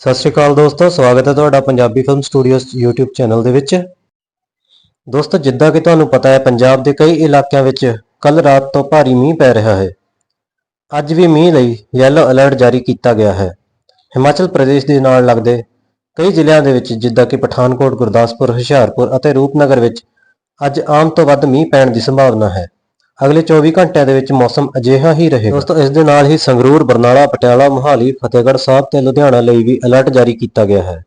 ਸਤਿ ਸ਼੍ਰੀ ਅਕਾਲ ਦੋਸਤੋ, ਸਵਾਗਤ ਹੈ ਤੁਹਾਡਾ Punjabi film studios YouTube channel ਦੇ ਵਿੱਚ। ਦੋਸਤੋ, ਜਿੱਦਾਂ ਕਿ ਤੁਹਾਨੂੰ ਪਤਾ ਹੈ, ਪੰਜਾਬ ਦੇ ਕਈ ਇਲਾਕਿਆਂ ਵਿੱਚ ਕੱਲ ਰਾਤ ਤੋਂ ਭਾਰੀ ਮੀਂਹ ਪੈ ਰਿਹਾ ਹੈ। ਅੱਜ ਵੀ ਮੀਂਹ ਲਈ ਯੈਲੋ ਅਲਰਟ ਜਾਰੀ ਕੀਤਾ ਗਿਆ ਹੈ। ਹਿਮਾਚਲ ਪ੍ਰਦੇਸ਼ ਦੇ ਨਾਲ ਲੱਗਦੇ ਕਈ ਜ਼ਿਲ੍ਹਿਆਂ ਦੇ ਵਿੱਚ, ਜਿੱਦਾਂ ਕਿ ਪਠਾਨਕੋਟ, ਗੁਰਦਾਸਪੁਰ, ਹੁਸ਼ਿਆਰਪੁਰ ਅਤੇ ਰੂਪਨਗਰ ਵਿੱਚ, ਅੱਜ ਆਮ ਤੋਂ ਵੱਧ ਮੀਂਹ ਪੈਣ ਦੀ ਸੰਭਾਵਨਾ ਹੈ। ਅਗਲੇ 24 ਘੰਟਿਆਂ ਦੇ ਵਿੱਚ ਮੌਸਮ ਅਜਿਹਾ ਹੀ ਰਹੇਗਾ। ਦੋਸਤੋ, ਇਸ ਦੇ ਨਾਲ ਹੀ ਸੰਗਰੂਰ, ਬਰਨਾਲਾ, ਪਟਿਆਲਾ, ਮੁਹਾਲੀ, ਫਤਿਹਗੜ੍ਹ ਸਾਹਿਬ ਤੇ ਲੁਧਿਆਣਾ ਲਈ ਵੀ ਅਲਰਟ ਜਾਰੀ ਕੀਤਾ ਗਿਆ ਹੈ।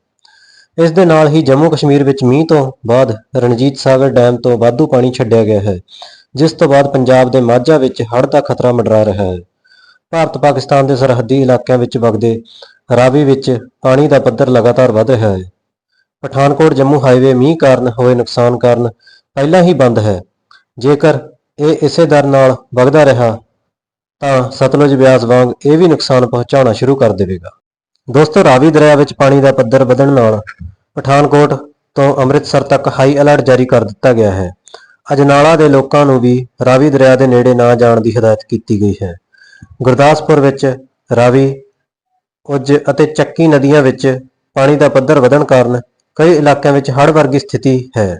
ਇਸ ਦੇ ਨਾਲ ਹੀ ਜੰਮੂ ਕਸ਼ਮੀਰ ਵਿੱਚ ਮੀਂਹ ਤੋਂ ਬਾਅਦ ਰਣਜੀਤ ਸਾਗਰ ਡੈਮ ਤੋਂ ਵਾਧੂ ਪਾਣੀ ਛੱਡਿਆ ਗਿਆ ਹੈ, ਜਿਸ ਤੋਂ ਬਾਅਦ ਪੰਜਾਬ ਦੇ ਮਾਝਾ ਵਿੱਚ ਹੜ੍ਹ ਦਾ ਖਤਰਾ ਮੰਡਰਾ ਰਿਹਾ ਹੈ। ਭਾਰਤ ਪਾਕਿਸਤਾਨ ਦੇ ਸਰਹੱਦੀ ਇਲਾਕਿਆਂ ਵਿੱਚ ਵਗਦੇ ਰਾਵੀ ਵਿੱਚ ਪਾਣੀ ਦਾ ਪੱਧਰ ਲਗਾਤਾਰ ਵਧ ਰਿਹਾ ਹੈ। ਪਠਾਨਕੋਟ ਜੰਮੂ ਹਾਈਵੇ ਮੀਂਹ ਕਾਰਨ ਹੋਏ ਨੁਕਸਾਨ ਕਾਰਨ ਪਹਿਲਾਂ ਹੀ ਬੰਦ ਹੈ। ਜੇਕਰ ਇਹ ਇਸੇ ਦਰ ਨਾਲ ਵਗਦਾ ਰਿਹਾ ਤਾਂ ਸਤਲੁਜ ਬਿਆਸ ਵਾਂਗ ਇਹ ਵੀ ਨੁਕਸਾਨ ਪਹੁੰਚਾਉਣਾ ਸ਼ੁਰੂ ਕਰ ਦੇਵੇਗਾ। ਦੋਸਤੋ, ਰਾਵੀ ਦਰਿਆ ਵਿੱਚ ਪਾਣੀ ਦਾ ਪੱਧਰ ਵਧਣ ਨਾਲ ਪਠਾਨਕੋਟ ਤੋਂ ਅੰਮ੍ਰਿਤਸਰ ਤੱਕ ਹਾਈ ਅਲਰਟ ਜਾਰੀ ਕਰ ਦਿੱਤਾ ਗਿਆ ਹੈ। ਅਜਨਾਲਾ ਦੇ ਲੋਕਾਂ ਨੂੰ ਵੀ ਰਾਵੀ ਦਰਿਆ ਦੇ ਨੇੜੇ ਨਾ ਜਾਣ ਦੀ ਹਦਾਇਤ ਕੀਤੀ ਗਈ ਹੈ। ਗੁਰਦਾਸਪੁਰ ਵਿੱਚ ਰਾਵੀ, ਉੱਜ ਅਤੇ ਚੱਕੀ ਨਦੀਆਂ ਵਿੱਚ ਪਾਣੀ ਦਾ ਪੱਧਰ ਵਧਣ ਕਾਰਨ ਕਈ ਇਲਾਕਿਆਂ ਵਿੱਚ ਹੜ੍ਹ ਵਰਗੀ ਸਥਿਤੀ ਹੈ।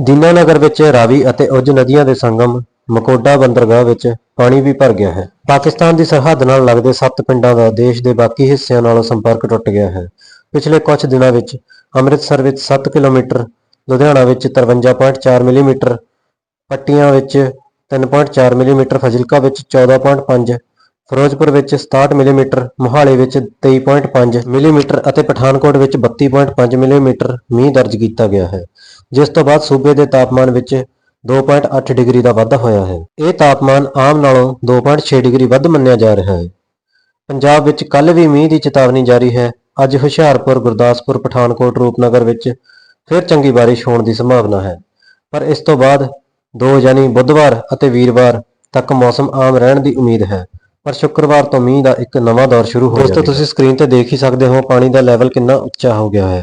ਦੀਨਾਨਗਰ ਵਿੱਚ ਰਾਵੀ ਅਤੇ ਉੱਜ ਨਦੀਆਂ ਦੇ ਸੰਗਮ ਮਕੋਡਾ ਬੰਦਰਗਾਹ ਵਿੱਚ ਪਾਣੀ ਵੀ ਭਰ ਗਿਆ ਹੈ। ਪਾਕਿਸਤਾਨ ਦੀ ਸਰਹੱਦ ਨਾਲ ਲੱਗਦੇ ਸੱਤ ਪਿੰਡਾਂ ਦਾ ਦੇਸ਼ ਦੇ ਬਾਕੀ ਹਿੱਸਿਆਂ ਨਾਲੋਂ ਸੰਪਰਕ ਟੁੱਟ ਗਿਆ ਹੈ। ਪਿਛਲੇ ਕੁਝ ਦਿਨਾਂ ਵਿੱਚ ਅੰਮ੍ਰਿਤਸਰ ਵਿੱਚ 7 ਕਿਲੋਮੀਟਰ, ਲੁਧਿਆਣਾ ਵਿੱਚ 53.4 ਮਿਲੀਮੀਟਰ, ਪੱਟੀਆਂ ਵਿੱਚ 3.4 ਮਿਲੀਮੀਟਰ, ਫਜ਼ਿਲਕਾ ਵਿੱਚ 14.5 ਫਿਰੋਜ਼ਪੁਰ ਵਿੱਚ 67 ਮਿਲੀਮੀਟਰ, ਮੋਹਾਲੀ ਵਿੱਚ 23.5 ਮਿਲੀਮੀਟਰ ਅਤੇ ਪਠਾਨਕੋਟ ਵਿੱਚ 32.5 ਮਿਲੀਮੀਟਰ ਮੀਂਹ ਦਰਜ ਕੀਤਾ ਗਿਆ ਹੈ। ਜਿਸ ਤੋਂ ਬਾਅਦ ਸੂਬੇ ਦੇ ਤਾਪਮਾਨ ਵਿੱਚ 2.8 ਡਿਗਰੀ ਦਾ ਵਾਧਾ ਹੋਇਆ ਹੈ। ਇਹ ਤਾਪਮਾਨ ਆਮ ਨਾਲੋਂ 2.6 ਡਿਗਰੀ ਵੱਧ ਮੰਨਿਆ ਜਾ ਰਿਹਾ ਹੈ। ਪੰਜਾਬ ਵਿੱਚ ਕੱਲ ਵੀ ਮੀਂਹ ਦੀ ਚੇਤਾਵਨੀ ਜਾਰੀ ਹੈ। ਅੱਜ ਹੁਸ਼ਿਆਰਪੁਰ ਗੁਰਦਾਸਪੁਰ ਪਠਾਨਕੋਟ ਰੂਪਨਗਰ ਵਿੱਚ ਫਿਰ ਚੰਗੀ ਬਾਰਿਸ਼ ਹੋਣ ਦੀ ਸੰਭਾਵਨਾ ਹੈ। ਪਰ ਇਸ ਤੋਂ ਬਾਅਦ 2 ਯਾਨੀ ਬੁੱਧਵਾਰ ਅਤੇ ਵੀਰਵਾਰ ਤੱਕ ਮੌਸਮ ਆਮ ਰਹਿਣ ਦੀ ਉਮੀਦ ਹੈ। ਪਰ ਸ਼ੁੱਕਰਵਾਰ ਤੋਂ ਮੀਂਹ ਦਾ ਇੱਕ ਨਵਾਂ ਦੌਰ ਸ਼ੁਰੂ ਹੋ ਜਾਵੇਗਾ। ਦੋਸਤੋ ਤੁਸੀਂ ਸਕਰੀਨ ਤੇ ਦੇਖ ਹੀ ਸਕਦੇ ਹੋ ਪਾਣੀ ਦਾ ਲੈਵਲ ਕਿੰਨਾ ਉੱਚਾ ਹੋ ਗਿਆ ਹੈ।